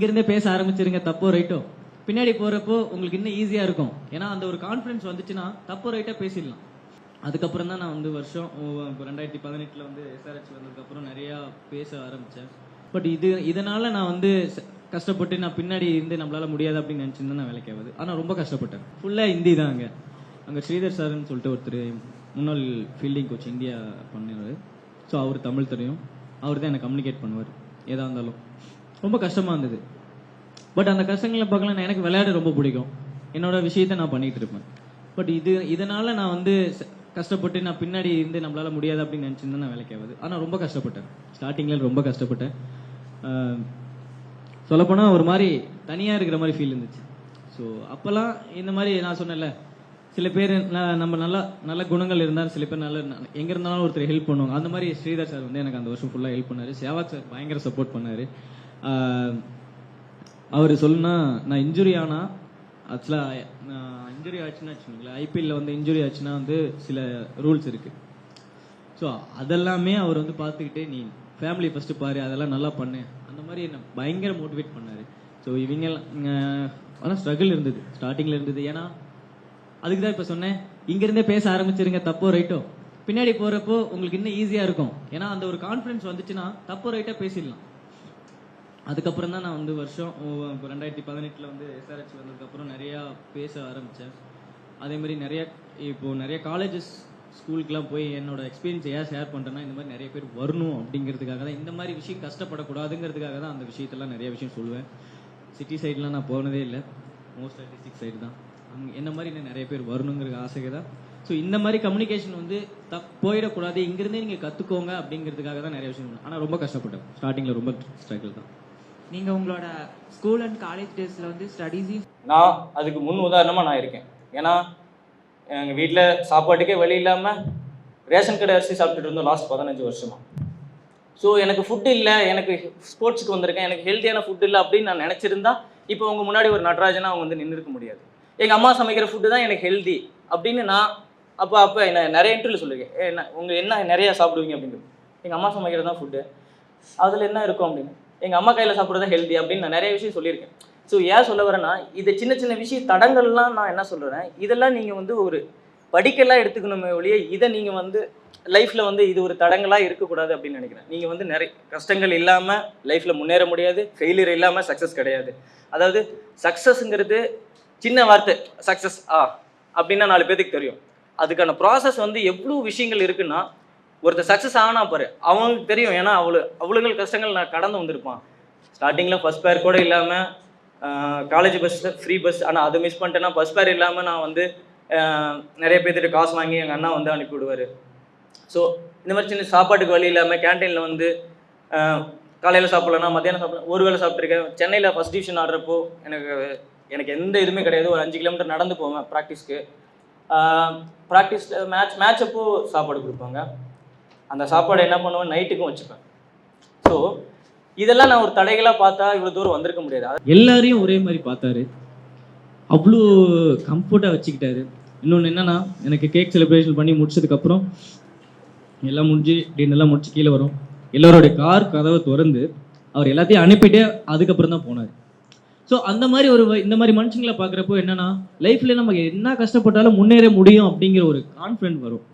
இங்கிருந்தே பேச ஆரம்பிச்சிருங்க தப்போ ரைட்டோ. பின்னாடி போறப்போ உங்களுக்கு இன்னும் ஈஸியா இருக்கும். ஏன்னா அந்த ஒரு கான்ஃபிடன்ஸ் வந்துச்சுன்னா தப்போ ரைட்டா பேசிடலாம். அதுக்கப்புறம் தான் நான் வந்து வருஷம் ஓ- ரெண்டாயிரத்தி பதினெட்டில் வந்து எஸ்ஆர்ஹெச் வந்ததுக்கப்புறம் நிறையா பேச ஆரம்பித்தேன் பட் இது இதனால நான் வந்து கஷ்டப்பட்டு நான் பின்னாடி இருந்து நம்மளால முடியாது அப்படின்னு நினச்சிருந்தா நான் வேலைக்கு ஆகுது. ஆனால் ரொம்ப கஷ்டப்பட்டேன். ஃபுல்லாக ஹிந்தி தான் அங்கே. அங்கே ஸ்ரீதர் சார்னு சொல்லிட்டு ஒருத்தர் முன்னாள் ஃபீல்டிங் கோச் இந்தியா பண்ணிடுவார் ஸோ அவர் தமிழ் தெரியும். அவர் தான் என்னை கம்யூனிகேட் பண்ணுவார். எதாக இருந்தாலும். ரொம்ப கஷ்டமாக இருந்தது. பட் அந்த கஷ்டங்களை பார்க்கலாம் நான் எனக்கு விளையாட ரொம்ப பிடிக்கும். என்னோட விஷயத்தை நான் பண்ணிட்டு இருப்பேன். பட் இது இதனால நான் வந்து ச- கஷ்டப்பட்டு நான் பின்னாடி இருந்து நம்மளால முடியாது அப்படின்னு நினச்சிருந்தா நான் வேலைக்கு ஆகுது. ஆனால் ரொம்ப கஷ்டப்பட்டேன். ஸ்டார்டிங்கில் ரொம்ப கஷ்டப்பட்டேன். சொல்லப்போனால் ஒரு மாதிரி தனியாக இருக்கிற மாதிரி ஃபீல் இருந்துச்சு. ஸோ அப்போல்லாம் இந்த மாதிரி நான் சொன்னேன்ல சில பேர் நம்ம நல்ல நல்ல குணங்கள் இருந்தாலும் சில பேர் நல்ல எங்கே இருந்தாலும் ஒருத்தர் ஹெல்ப் பண்ணுவாங்க. அந்த மாதிரி ஸ்ரீதர் சார் வந்து எனக்கு அந்த வருஷம் ஃபுல்லாக ஹெல்ப் பண்ணார். சேவாக் சார் பயங்கர சப்போர்ட் பண்ணார். அவர் சொல்லுனா நான் இன்ஜுரி ஆனால் ஆக்சுவலாக நான் இன்ஜுரி ஆச்சுன்னா வச்சுக்கோங்களேன் ஐபிஎல்ல வந்து இன்ஜுரி ஆச்சுன்னா வந்து சில ரூல்ஸ் இருக்கு. ஸோ அதெல்லாமே அவர் வந்து பார்த்துக்கிட்டே நீ ஃபேமிலி ஃபர்ஸ்ட் பாரு அதெல்லாம் நல்லா பண்ணு. அந்த மாதிரி என்ன பயங்கர மோட்டிவேட் பண்ணாரு. ஸோ இவங்கெல்லாம் ஆனால் ஸ்ட்ரகிள் இருந்தது. ஸ்டார்டிங்ல இருந்தது. ஏன்னா அதுக்கு தான் இப்போ சொன்னேன் இங்கிருந்தே பேச ஆரம்பிச்சிருங்க தப்போ ரைட்டோ? பின்னாடி போறப்போ உங்களுக்கு இன்னும் ஈஸியா இருக்கும். ஏன்னா அந்த ஒரு கான்ஃபிடன்ஸ் வந்துச்சுன்னா தப்போ ரைட்டா பேசிடலாம். அதுக்கப்புறம் தான் நான் வந்து வருஷம் இப்போ ரெண்டாயிரத்தி பதினெட்டில் வந்து எஸ்ஆர்ஹெச் வந்ததுக்கப்புறம் நிறையா பேச ஆரம்பித்தேன் அதே மாதிரி நிறையா இப்போ நிறைய காலேஜஸ் ஸ்கூலுக்குலாம் போய் என்னோட எக்ஸ்பீரியன்ஸ் ஏன் ஷேர் பண்ணுறேன்னா இந்த மாதிரி நிறைய பேர் வரணும் அப்படிங்கிறதுக்காக தான். இந்த மாதிரி விஷயம் கஷ்டப்படக்கூடாதுங்கிறதுக்காக தான் அந்த விஷயத்தெல்லாம் நிறைய விஷயம் சொல்லுவேன். சிட்டி சைட்லாம் நான் போனதே இல்லை. மோஸ்ட் டிஸ்ட்ரிக் சைடு தான். அங்க என்ன மாதிரி இன்னும் நிறைய பேர் வரணுங்கிற ஆசை தான். ஸோ இந்த மாதிரி கம்யூனிகேஷன் வந்து தப் போயிடக்கூடாது. இங்கிருந்தே நீங்கள் கற்றுக்கோங்க அப்படிங்கிறதுக்காக தான் நிறைய விஷயம் ஆனால் ரொம்ப கஷ்டப்பட்டேன். ஸ்டார்டிங்கில் ரொம்ப ஸ்ட்ரகிள் தான். நீங்கள் உங்களோட ஸ்கூல் அண்ட் காலேஜ் டேஸில் வந்து ஸ்டடீஸையும் நான் அதுக்கு முன் உதாரணமாக நான் இருக்கேன். ஏன்னா எங்கள் வீட்டில் சாப்பாட்டுக்கே வழி இல்லாமல் ரேஷன் கடை அரிசி சாப்பிட்டுட்டு இருந்தோம் லாஸ்ட் பதினஞ்சு வருஷமா. ஸோ எனக்கு ஃபுட் இல்லை எனக்கு ஸ்போர்ட்ஸுக்கு வந்திருக்கேன் எனக்கு ஹெல்த்தியான ஃபுட் இல்லை அப்படின்னு நான் நினச்சிருந்தா இப்போ உங்கள் முன்னாடி ஒரு நடராஜனாக அவங்க வந்து நின்றுருக்க முடியாது. எங்கள் அம்மா சமைக்கிற ஃபுட்டு தான் எனக்கு ஹெல்தி அப்படின்னு நான் அப்போ அப்போ என்ன நிறைய இன்டர்வியூ சொல்லியிருக்கேன் ஏ, என்ன உங்கள் என்ன நிறையா சாப்பிடுவீங்க? அப்படின்னு. எங்கள் அம்மா சமைக்கிறது தான் ஃபுட்டு அதில் என்ன இருக்கும் அப்படின்னு? எங்கள் அம்மா கையில் சாப்பிட்றது ஹெல்தி அப்படின்னு நான் நிறைய விஷயம் சொல்லியிருக்கேன். ஸோ ஏன் சொல்ல வரேன்னா இது சின்ன சின்ன விஷய தடங்கள்லாம் நான் என்ன சொல்கிறேன் இதெல்லாம் நீங்கள் வந்து ஒரு படிக்கெல்லாம் எடுத்துக்கணுமே ஒழிய இதை நீங்கள் வந்து லைஃப்பில் வந்து இது ஒரு தடங்களாக இருக்கக்கூடாது அப்படின்னு நினைக்கிறேன். நீங்கள் வந்து நிறைய கஷ்டங்கள் இல்லாமல் லைஃப்பில் முன்னேற முடியாது ஃபெயிலியர் இல்லாமல் சக்ஸஸ் கிடையாது. அதாவது சக்ஸஸ்ங்கிறது சின்ன வார்த்தை சக்ஸஸ் ஆ அப்படின்னா நாலு பேத்துக்கு தெரியும். அதுக்கான ப்ராசஸ் வந்து எவ்வளோ விஷயங்கள் இருக்குன்னா ஒருத்தர் சக்ஸஸ் ஆனா பாரு அவங்களுக்கு தெரியும். ஏன்னா அவ்வளோ அவ்வளோகள் கஷ்டங்கள் நான் கடந்து வந்திருப்பான். ஸ்டார்டிங்கில் ஃபஸ்ட் பேர் கூட இல்லாமல் காலேஜ் பஸ்ஸில் ஃப்ரீ பஸ் ஆனால் அதை மிஸ் பண்ணிட்டேன்னா ஃபஸ்ட் பேர் இல்லாமல் நான் வந்து நிறைய பேர்த்துட்டு காசு வாங்கி எங்கள் அண்ணா வந்து அனுப்பி விடுவார். ஸோ இந்த மாதிரி சின்ன சாப்பாட்டுக்கு வழி இல்லாமல் கேன்டீனில் வந்து காலையில் சாப்பிட்லன்னா மத்தியானம் சாப்பிடலாம் ஒரு வேளை சாப்பிட்ருக்கேன் சென்னையில் ஃபஸ்ட் டிவிஷன் ஆடுறப்போ எனக்கு எனக்கு எந்த இதுவுமே கிடையாது. ஒரு அஞ்சு கிலோமீட்டர் நடந்து போவேன் ப்ராக்டிஸ்க்கு ப்ராக்டிஸ் மேட்ச் மேட்ச் அப்போ சாப்பாடு கொடுப்பாங்க. அந்த சாப்பாடு என்ன பண்ணுவேன்? நைட்டுக்கும் வச்சுப்பேன். ஸோ இதெல்லாம் நான் ஒரு தடைகளாக பார்த்தா இவ்வளோ தூரம் வந்திருக்க முடியாது. எல்லாரையும் ஒரே மாதிரி பார்த்தாரு. அவ்வளோ கம்ஃபர்ட்டாக வச்சுக்கிட்டாரு. இன்னொன்று என்னன்னா எனக்கு கேக் செலிப்ரேஷன் பண்ணி முடிச்சதுக்கப்புறம் எல்லாம் முடிஞ்சு டின்னெல்லாம் முடிச்சு கீழே வரும். எல்லோருடைய கார் கதவை திறந்து அவர் எல்லாத்தையும் அனுப்பிட்டு அதுக்கப்புறம் தான் போனார். ஸோ அந்த மாதிரி ஒரு வ- இந்த மாதிரி மனுஷங்களை பார்க்குறப்போ என்னென்னா லைஃப்பில் நம்ம என்ன கஷ்டப்பட்டாலும் முன்னேற முடியும் அப்படிங்கிற ஒரு கான்ஃபிடென்ட் வரும்.